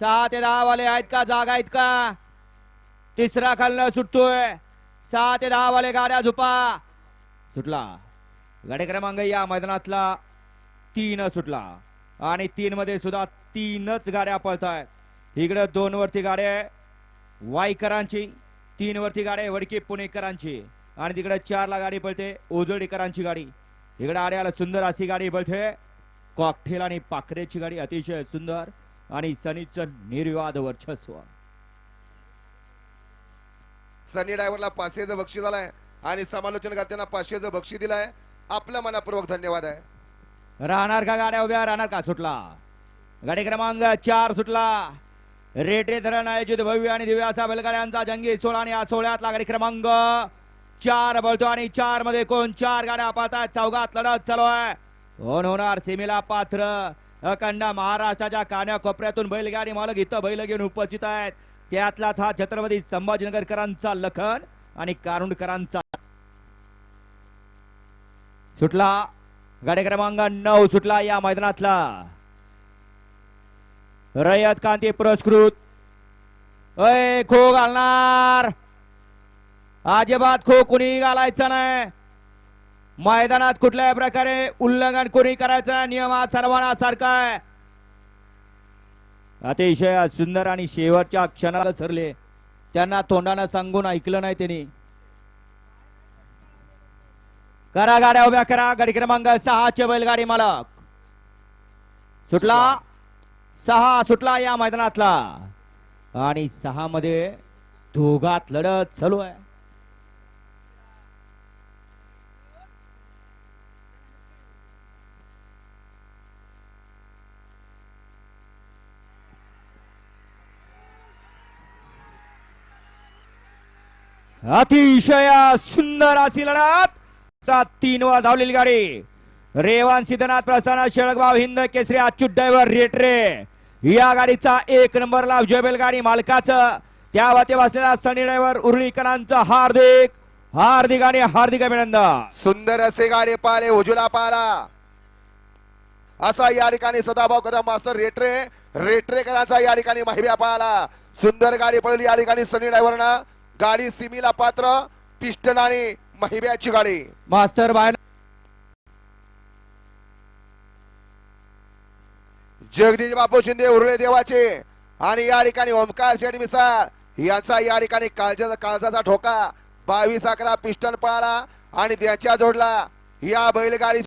सहा ते दहा वाले आहेत का? जागा आहेत का? तिसरा खालनं सुटतोय. सहा ते दहा वाले गाड्या झुपा. सुटला. गाडी क्रमांक या मैदानातला तीन सुटला. आणि तीन मध्ये सुद्धा तीनच गाड्या पळत आहेत इकडे दोन वरती गाड्या आहे. वाईकरांची तीन वरती गाड्या आहे. वडकी पुणेकरांची. आणि तिकडे चारला गाडी पळते. ओजडीकरांची गाडी. इकडे आड्याला सुंदर अशी गाडी पळते. कॉकटेल आणि पाखरेची गाडी अतिशय सुंदर. आणि सनीचं निर्वाद वर्चस्व. सनी ड्रायव्हरला पाचशेचं बक्षीस आलाय आणि समालोचन करताना पाचशेचं बक्षीस दिलाय. आपल्या मनापूर्वक धन्यवाद आहे. राहणार का गाड्या उभ्या? राहणार का सुटला? गाडी क्रमांक चार सुटला. रेटे धरण आयोजित भव्य आणि दिव्य असा बैलगाड्यांचा जंगी सोहळा आणि या सोहळ्यातला गाडी क्रमांक चार बोलतो आणि चारमध्ये कोण? चार गाड्या पाहतात चौघात लढत चालू आहे. कोण होणार सेमीला पात्र. अखंड महाराष्ट्राच्या कान्याकोपऱ्यातून बैलगाडी मालक इथं बैल घेऊन उपस्थित आहेत. त्यातलाच हा छत्रपती संभाजीनगरकरांचा लखन आणि कारुंडकरांचा. सुटला गाडी क्रमांक नऊ सुटला या मैदानातला. रयत कांती पुरस्कृत. अय खो घालणार. अजिबात खो कुणी घालायचं नाही. मैदानात कुठल्याही प्रकारे उल्लंघन कोणी करायचं नियम हा सर्वांना सारखा आहे. अतिशय सुंदर आणि शेवटच्या क्षणाला सरले. त्यांना तोंडानं सांगून ऐकलं नाही त्यांनी. करा गाड्या उभ्या करा. गाडी क्रमांक सहाचे बैलगाडी मालक. सुटला? सहा सुटला या मैदानातला. आणि सहा मध्ये दोघात लढत चालू आहे. अतिशय सुंदर अशी लढत. तीन वर धावलेली गाडी. रेवान सिद्धनाथ प्रसन्न शेळगाव हिंद केसरी अच्युत ड्रायव्हर रेटरे या गाडीचा एक नंबरला विजय गाडी मालकाचं. त्या वाते बसलेला सनी ड्रायव्हर उर्लीकरांचं हार्दिक हार्दिक आणि हार्दिक अभिनंदन. सुंदर असे गाडी पाले उजुला पाला असा या ठिकाणी सदाभाऊ कदम मास्टर रेटरे रेटरेकरांचा या ठिकाणी माहिती पाहिला सुंदर गाडी पडली या ठिकाणी सनी ड्रायव्हरना. गाडी सिमीला पात्र पिस्टन आणि महिब्याची गाडी. मास्तर बाहेर जगदीश बापू शिंदे उरळे देवाचे. आणि या ठिकाणी ओमकार शेठ मिसाळ. यांचा या ठिकाणी काळजाचा काळजाचा ठोका. बावीस अकरा पिस्टन पळाला आणि त्याच्या जोडला. या बैलगाडी